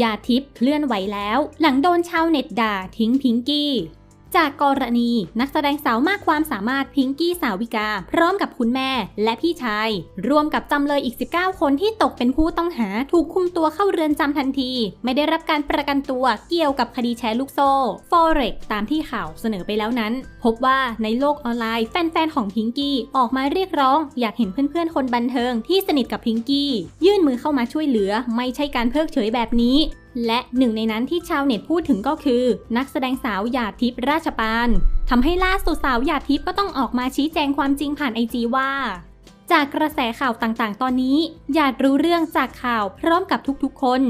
ยาทิพย์เคลื่อนไหวแล้ว หลังโดนชาวเน็ตด่าทิ้งพิงกี้ จากกรณีนักแสดงสาวมากความสามารถพิงกี้สาวิกา พร้อมกับคุณแม่และพี่ชาย รวมกับจำเลยอีก 19 คนที่ตกเป็นผู้ต้องหาถูกคุมตัวเข้าเรือนจำทันที ไม่ได้รับการประกันตัวเกี่ยวกับคดีแชร์ลูกโซ่ Forex ตามที่ข่าวเสนอไปแล้วนั้น พบว่าในโลกออนไลน์แฟนๆของพิงกี้ออกมาเรียกร้อง อยากเห็นเพื่อนๆคนบันเทิงที่สนิทกับพิงกี้ ยื่นมือเข้ามาช่วยเหลือ ไม่ใช่การเพิกเฉยแบบนี้ และหนึ่งในนั้นที่ชาวเน็ตพูดถึงก็คือ นักแสดงสาวหยาดทิพย์ราชปานทำให้ล่าสุดสาวหยาดทิพย์ก็ต้องออกมาชี้แจงความจริงผ่านไอจีว่า จากกระแสข่าวต่างๆ ตอนนี้หยาดรู้เรื่องจากข่าวพร้อมกับทุกๆ คน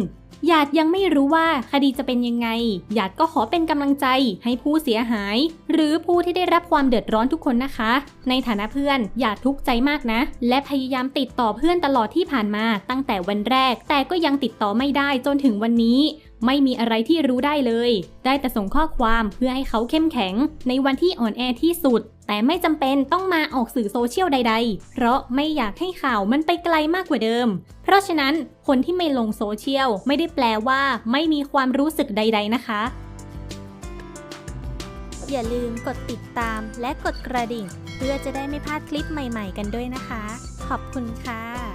หยาดยังไม่รู้ว่าคดีจะเป็นยังไง หยาดก็ขอเป็นกำลังใจให้ผู้เสียหาย หรือผู้ที่ได้รับความเดือดร้อนทุกคนนะคะ ในฐานะเพื่อนหยาดทุกข์ใจมากนะ และพยายามติดต่อเพื่อนตลอดที่ผ่านมาตั้งแต่วันแรก แต่ก็ยังติดต่อไม่ได้จนถึงวันนี้ไม่มีอะไรที่รู้ได้เลย ได้แต่ส่งข้อความเพื่อให้เขาเข้มแข็ง ในวันที่อ่อนแอที่สุด แต่ไม่จำเป็นต้องมาออกสื่อโซเชียลใด ๆ เพราะไม่อยากให้ข่าวมันไปไกลมากกว่าเดิม เพราะฉะนั้นคนที่ไม่ลงโซเชียลไม่ได้แปลว่าไม่มีความรู้สึกใด ๆ นะคะอย่าลืมกดติดตามและกดกระดิ่ง เพื่อจะได้ไม่พลาดคลิปใหม่ๆกันด้วยนะคะ ขอบคุณค่ะ